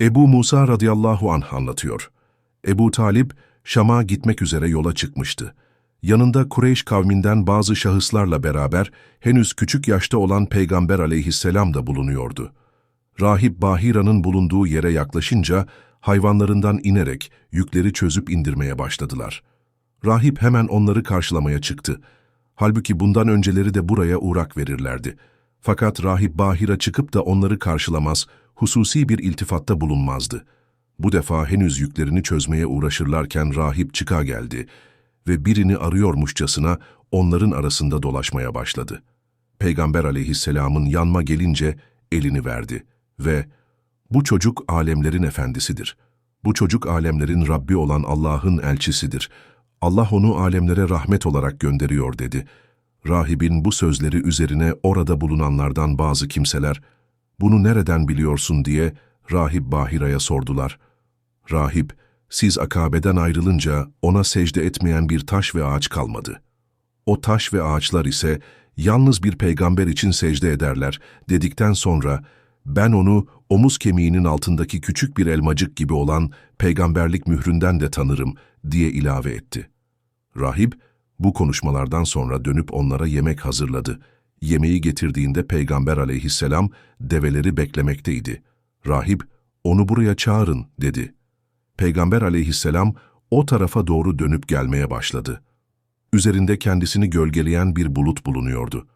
Ebu Musa radıyallahu anh anlatıyor. Ebu Talip, Şam'a gitmek üzere yola çıkmıştı. Yanında Kureyş kavminden bazı şahıslarla beraber henüz küçük yaşta olan Peygamber aleyhisselam da bulunuyordu. Rahip Bahira'nın bulunduğu yere yaklaşınca hayvanlarından inerek yükleri çözüp indirmeye başladılar. Rahip hemen onları karşılamaya çıktı. Halbuki bundan önceleri de buraya uğrak verirlerdi. Fakat Rahip Bahira çıkıp da onları karşılamaz, hususi bir iltifatta bulunmazdı. Bu defa henüz yüklerini çözmeye uğraşırlarken rahip çıka geldi ve birini arıyormuşçasına onların arasında dolaşmaya başladı. Peygamber aleyhisselamın yanma gelince elini verdi ve ''Bu çocuk alemlerin efendisidir. Bu çocuk alemlerin Rabbi olan Allah'ın elçisidir. Allah onu alemlere rahmet olarak gönderiyor.'' dedi. Rahibin bu sözleri üzerine orada bulunanlardan bazı kimseler, ''Bunu nereden biliyorsun?'' diye Rahip Bahira'ya sordular. Rahip, siz akabeden ayrılınca ona secde etmeyen bir taş ve ağaç kalmadı. O taş ve ağaçlar ise yalnız bir peygamber için secde ederler dedikten sonra ben onu omuz kemiğinin altındaki küçük bir elmacık gibi olan peygamberlik mühründen de tanırım diye ilave etti. Rahip bu konuşmalardan sonra dönüp onlara yemek hazırladı. Yemeği getirdiğinde peygamber aleyhisselam develeri beklemekteydi. Rahip onu buraya çağırın dedi. Peygamber aleyhisselam o tarafa doğru dönüp gelmeye başladı. Üzerinde kendisini gölgeleyen bir bulut bulunuyordu.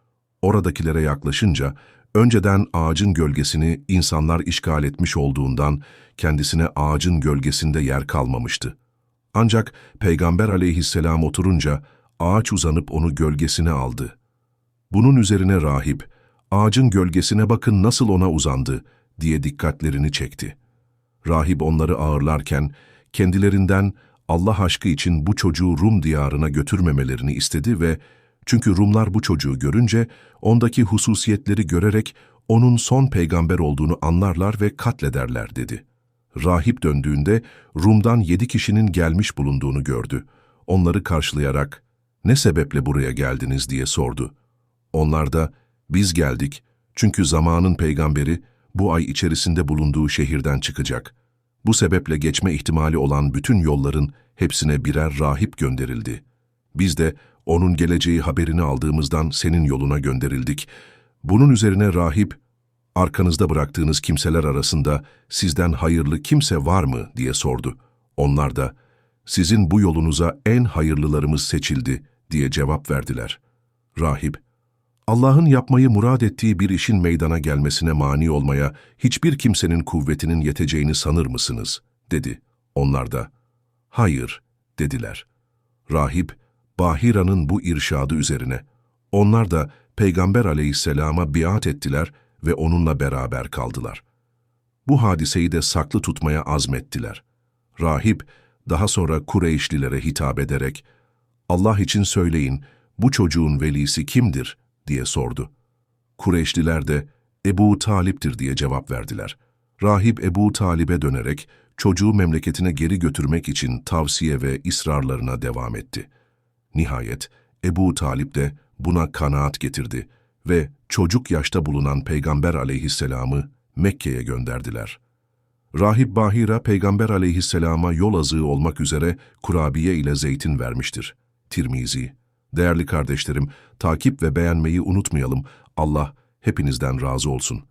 Oradakilere yaklaşınca, önceden ağacın gölgesini insanlar işgal etmiş olduğundan kendisine ağacın gölgesinde yer kalmamıştı. Ancak Peygamber aleyhisselam oturunca ağaç uzanıp onu gölgesine aldı. Bunun üzerine rahip, ağacın gölgesine bakın nasıl ona uzandı diye dikkatlerini çekti. Rahip onları ağırlarken kendilerinden Allah aşkı için bu çocuğu Rum diyarına götürmemelerini istedi ve çünkü Rumlar bu çocuğu görünce ondaki hususiyetleri görerek onun son peygamber olduğunu anlarlar ve katlederler dedi. Rahip döndüğünde Rum'dan yedi kişinin gelmiş bulunduğunu gördü. Onları karşılayarak ne sebeple buraya geldiniz diye sordu. Onlar da biz geldik çünkü zamanın peygamberi bu ay içerisinde bulunduğu şehirden çıkacak. Bu sebeple geçme ihtimali olan bütün yolların hepsine birer rahip gönderildi. Biz de onun geleceği haberini aldığımızdan senin yoluna gönderildik. Bunun üzerine rahip, arkanızda bıraktığınız kimseler arasında sizden hayırlı kimse var mı diye sordu. Onlar da, sizin bu yolunuza en hayırlılarımız seçildi diye cevap verdiler. Rahip, Allah'ın yapmayı murad ettiği bir işin meydana gelmesine mani olmaya hiçbir kimsenin kuvvetinin yeteceğini sanır mısınız? dedi. Onlar da, hayır, dediler. Rahip, Bahira'nın bu irşadı üzerine. Onlar da Peygamber aleyhisselama biat ettiler ve onunla beraber kaldılar. Bu hadiseyi de saklı tutmaya azmettiler. Rahip, daha sonra Kureyşlilere hitap ederek, Allah için söyleyin, bu çocuğun velisi kimdir?'' Diye sordu. Kureyşliler de Ebu Talip'tir diye cevap verdiler. Rahip Ebu Talip'e dönerek çocuğu memleketine geri götürmek için tavsiye ve ısrarlarına devam etti. Nihayet Ebu Talip de buna kanaat getirdi ve çocuk yaşta bulunan Peygamber aleyhisselamı Mekke'ye gönderdiler. Rahip Bahira Peygamber aleyhisselama yol azığı olmak üzere kurabiye ile zeytin vermiştir. Tirmizi Değerli kardeşlerim, takip ve beğenmeyi unutmayalım. Allah hepinizden razı olsun.